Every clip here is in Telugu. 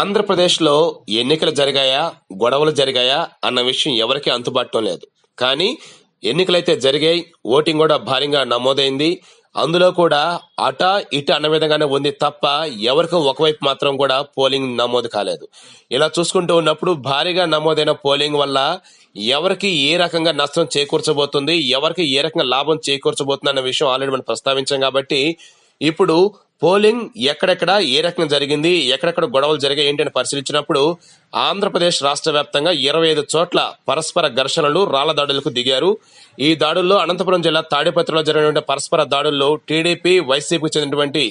ఆంధ్రప్రదేశ్లో ఎన్నికలు జరిగాయా గొడవలు జరిగాయా అన్న విషయం ఎవరికీ అంతుబాటులో లేదు. కానీ ఎన్నికలైతే జరిగాయి ఓటింగ్ కూడా భారీగా నమోదైంది. అందులో కూడా అట ఇట అన్న విధంగానే ఉంది తప్ప ఎవరికో ఒకవైపు మాత్రం కూడా పోలింగ్ నమోదు కాలేదు. ఇలా చూసుకుంటూ ఉన్నప్పుడు భారీగా నమోదైన పోలింగ్ వల్ల ఎవరికి ఏ రకంగా నష్టం చేకూర్చబోతుంది ఎవరికి ఏ రకంగా లాభం చేకూర్చబోతుంది అన్న విషయం ఆల్రెడీ మనం ప్రస్తావించాం కాబట్టి ఇప్పుడు పోలింగ్ ఎక్కడెక్కడ ఏ రకంగా జరిగింది ఎక్కడెక్కడ గొడవలు జరిగాయి ఏంటని పరిశీలించినప్పుడు ఆంధ్రప్రదేశ్ రాష్ట్ర వ్యాప్తంగా ఇరవై ఐదు చోట్ల పరస్పర ఘర్షణలు రాళ్ళ దాడులకు దిగారు. ఈ దాడుల్లో అనంతపురం జిల్లా తాడిపత్రిలో జరిగినటువంటి పరస్పర దాడుల్లో టీడీపీ వైసీపీకి చెందినటువంటి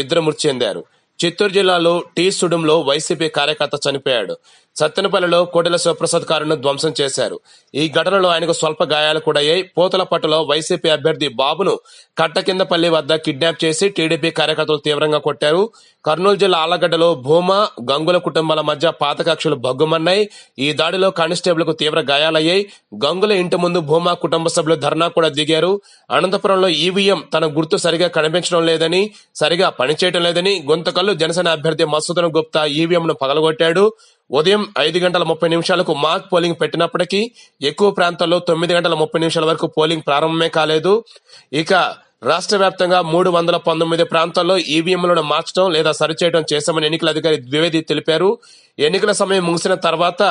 ఇద్దరు మృతి చెందారు. చిత్తూరు జిల్లాలో టీ సుడంలో వైసీపీ కార్యకర్త చనిపోయాడు. సత్తెనపల్లిలో కోటెల శివప్రసాద్ కారును ధ్వంసం చేశారు. ఈ ఘటనలో ఆయనకు స్వల్ప గాయాలు కూడా అయ్యాయి పోతలపట్టులో వైసీపీ అభ్యర్థి బాబును కట్టకిందపల్లి వద్ద కిడ్నాప్ చేసి టీడీపీ కార్యకర్తలు తీవ్రంగా కొట్టారు. కర్నూలు జిల్లా ఆలగడ్డలో భూమా గంగుల కుటుంబాల మధ్య పాత కక్షలు భగ్గుమన్నాయి. ఈ దాడిలో కానిస్టేబుల్కు తీవ్ర గాయాలయ్యాయి. గంగుల ఇంటి ముందు భూమా కుటుంబ సభ్యులు ధర్నా కూడా దిగారు. అనంతపురంలో ఈవీఎం తన గుర్తు సరిగా కనిపించడం లేదని సరిగా పనిచేయడం లేదని గుంతకల్లు జనసేన అభ్యర్థి మసూదన్ గుప్తా ఈవీఎంను పగలగొట్టాడు. ఉదయం ఐదు గంటల ముప్పై నిమిషాలకు మాక్ పోలింగ్ పెట్టినప్పటికీ ఎక్కువ ప్రాంతాల్లో తొమ్మిది గంటల ముప్పై నిమిషాల వరకు పోలింగ్ ప్రారంభమే కాలేదు. ఇక రాష్ట్ర వ్యాప్తంగా మూడు వందల పంతొమ్మిది ప్రాంతాల్లో ఈవీఎంలను మార్చడం లేదా సరిచేయడం చేశామని ఎన్నికల అధికారి ద్వివేది తెలిపారు. ఎన్నికల సమయం ముగిసిన తర్వాత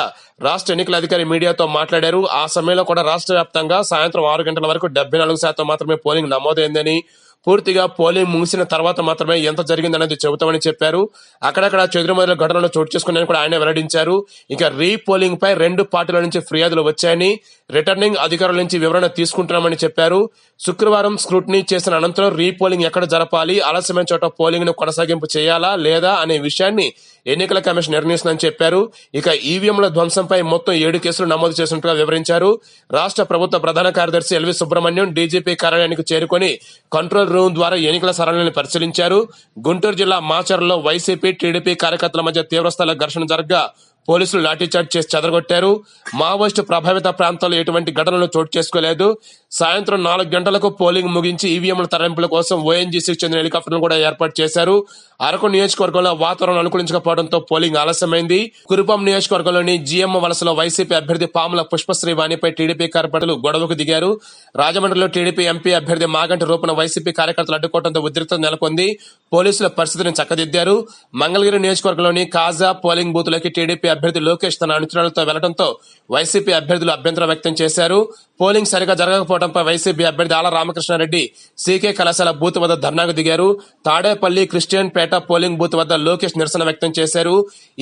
రాష్ట్ర ఎన్నికల అధికారి మీడియాతో మాట్లాడారు. ఆ సమయంలో కూడా రాష్ట్ర వ్యాప్తంగా సాయంత్రం ఆరు గంటల వరకు డెబ్బై నాలుగు శాతం మాత్రమే పోలింగ్ నమోదైందని పూర్తిగా పోలింగ్ ముగిసిన తర్వాత మాత్రమే ఎంత జరిగిందనేది చెబుతామని చెప్పారు. అక్కడక్కడ చెదురుమదుల ఘటనలు చోటు చేసుకున్నాయని కూడా ఆయన వెల్లడించారు. ఇక రీపోలింగ్ పై రెండు పార్టీల నుంచి ఫిర్యాదులు వచ్చాయని రిటర్నింగ్ అధికారుల నుంచి వివరణ తీసుకుంటున్నామని చెప్పారు. శుక్రవారం స్క్రూటినీ చేసిన అనంతరం రీపోలింగ్ ఎక్కడ జరపాలి ఆలస్యమైన చోట పోలింగ్ను కొనసాగింపు చేయాలా లేదా అనే విషయాన్ని ఎన్నికల కమిషన్ నిర్ణయిస్తుందని చెప్పారు. ఇక ఈవీఎంల ధ్వంసంపై మొత్తం ఏడు కేసులు నమోదు చేసినట్టుగా వివరించారు. రాష్ట్ర ప్రభుత్వ ప్రధాన కార్యదర్శి ఎల్వి సుబ్రహ్మణ్యం డీజీపీ కార్యాలయానికి చేరుకొని కంట్రోల్ రూమ్ ద్వారా ఎన్నికల సరళిని పరిశీలించారు. గుంటూరు జిల్లా మాచర్లో వైసీపీ టీడీపీ కార్యకర్తల మధ్య తీవ్రస్థాయిలో ఘర్షణ జరగగా పోలీసులు లాఠీచార్జ్ చేసి చెదరగొట్టారు. మావోయిస్టు ప్రభావిత ప్రాంతాల్లో ఎటువంటి ఘటనలు చోటు చేసుకోలేదు. సాయంత్రం నాలుగు గంటలకు పోలింగ్ ముగించి ఈవీఎంల తరలింపుల కోసం ఓఎన్జీసీకి చెందిన హెలికాప్టర్ను కూడా ఏర్పాటు చేశారు. అరకు నియోజకవర్గంలో వాతావరణం అనుకూలించకపోవడంతో పోలింగ్ ఆలస్యమైంది. కురుపం నియోజకవర్గంలోని జీఎం వలసలో వైసీపీ అభ్యర్థి పాముల పుష్పశ్రీ వాణిపై టీడీపీ కార్యకర్తలు గొడవకు దిగారు. రాజమండ్రిలో టీడీపీ ఎంపీ అభ్యర్థి మాగంటి రూపణ వైసీపీ కార్యకర్తలు అడ్డుకోవడంతో ఉద్రిక్తత నెలకొంది. పోలీసుల పరిస్థితిని చక్కదిద్దారు. మంగళగిరి నియోజకవర్గంలోని కాజా పోలింగ్ బూత్లోకి టీడీపీ అభ్యర్థి లోకేష్ తన అనుచరులతో వెళ్ళడంతో వైసీపీ అభ్యర్థులు అభ్యంతరం వ్యక్తం చేశారు. పోలింగ్ సరిగా జరగకపోవడంపై వైసీపీ అభ్యర్థి ఆల రామకృష్ణారెడ్డి సీకే కళాశాల బూత్ వద్ద ధర్నాకు దిగారు. Tadepalli Christian Peta polling booth వద్ద లోకేష్ నిరసన వ్యక్తం చేశారు.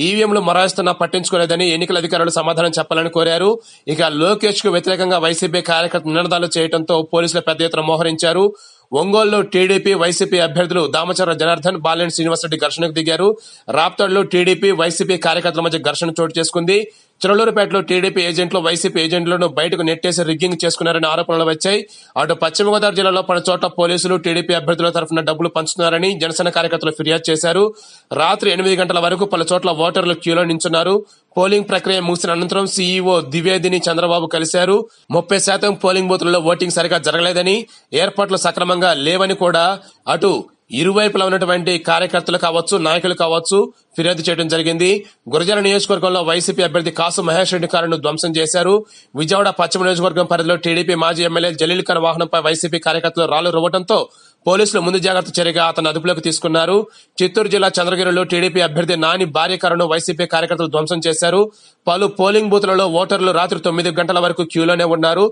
ఈవీఎంలు మొరాయిస్తున్నా పట్టించుకోలేదని ఎన్నికల అధికారులు సమాధానం చెప్పాలని కోరారు. ఇక లోకేష్కు వ్యతిరేకంగా వైసీపీ కార్యకర్తలు నినాదాలు చేయడంతో పోలీసులు పెద్ద ఎత్తున మోహరించారు. ఒంగోలులో టీడీపీ వైసీపీ అభ్యర్థులు దామచర జనార్దన్ బాలెన్ శ్రీనివాసరెడ్డి ఘర్షణకు దిగారు. రాప్తాడులో టీడీపీ వైసీపీ కార్యకర్తల మధ్య ఘర్షణ చోటు చేసుకుంది. చిరలూరుపేటలో టీడీపీ ఏజెంట్లు వైసీపీ ఏజెంట్లను బయటకు నెట్టేసి రిగ్గింగ్ చేసుకున్నారని ఆరోపణలు వచ్చాయి. అటు పశ్చిమ గోదావరి జిల్లాలో పలు చోట్ల పోలీసులు టీడీపీ అభ్యర్థుల తరఫున డబ్బులు పంచుతున్నారని జనసేన కార్యకర్తలు ఫిర్యాదు చేశారు. రాత్రి ఎనిమిది గంటల వరకు పలు చోట్ల ఓటర్లు క్యూలో నించున్నారు. పోలింగ్ ప్రక్రియ ముగిసిన అనంతరం సీఈఓ ద్వివేదిని చంద్రబాబు కలిశారు. ముప్పై శాతం పోలింగ్ బూత్లలో ఓటింగ్ సరిగా జరగలేదని ఏర్పాట్లు సక్రమంగా లేవని కూడా అటు ఇరువైపులా ఉన్నటువంటి కార్యకర్తలు కావచ్చు నాయకులు కావచ్చు ఫిర్యాదు చేయడం జరిగింది. గురజాల నియోజకవర్గంలో వైసీపీ అభ్యర్థి కాసు మహేష్ రెడ్డి కారును ధ్వంసం చేశారు. విజయవాడ పశ్చిమ నియోజకవర్గం పరిధిలో టీడీపీ మాజీ ఎమ్మెల్యే జలీల్ ఖాన్ వాహనంపై వైసీపీ కార్యకర్తలు రాళ్ళు రువ్వడంతో పోలీసులు ముందు జాగ్రత్త చర్యగా అతను అదుపులోకి తీసుకున్నారు. చిత్తూరు జిల్లా చంద్రగిరిలో టీడీపీ అభ్యర్థి నాని భార్య కారును వైసీపీ కార్యకర్తలు ధ్వంసం చేశారు. పలు పోలింగ్ బూత్లలో ఓటర్లు రాత్రి తొమ్మిది గంటల వరకు క్యూలోనే ఉన్నారు.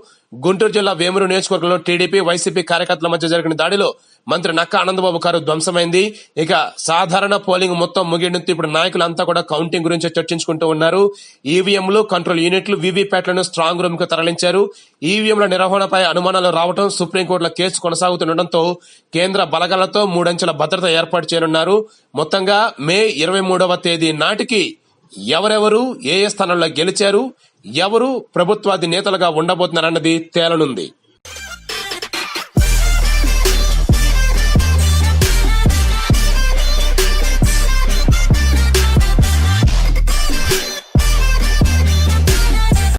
గుంటూరు జిల్లా వేమూరు నియోజకవర్గంలో టీడీపీ వైసీపీ కార్యకర్తల మధ్య జరిగిన దాడిలో మంత్రి నక్క ఆనందబాబు కారు ధ్వంసమైంది. ఇక సాధారణ పోలింగ్ మొత్తం ముగియడంతో ఇప్పుడు నాయకులంతా కూడా కౌంటింగ్ గురించి చర్చించుకుంటూ ఉన్నారు. ఈవీఎంలు కంట్రోల్ యూనిట్లు వీవీప్యాట్లను స్ట్రాంగ్ రూమ్కు తరలించారు. ఈవీఎంల నిర్వహణపై అనుమానాలు రావడం సుప్రీంకోర్టులో కేసు కొనసాగుతుండటంతో కేంద్ర బలగాలతో మూడంచెల భద్రత ఏర్పాటు చేయనున్నారు. మొత్తంగా మే ఇరవై మూడవ తేదీ నాటికి ఎవరెవరు ఏ ఏ స్థానంలో గెలిచారు ఎవరు ప్రభుత్వాది నేతలుగా ఉండబోతున్నారన్నది తేలనుంది.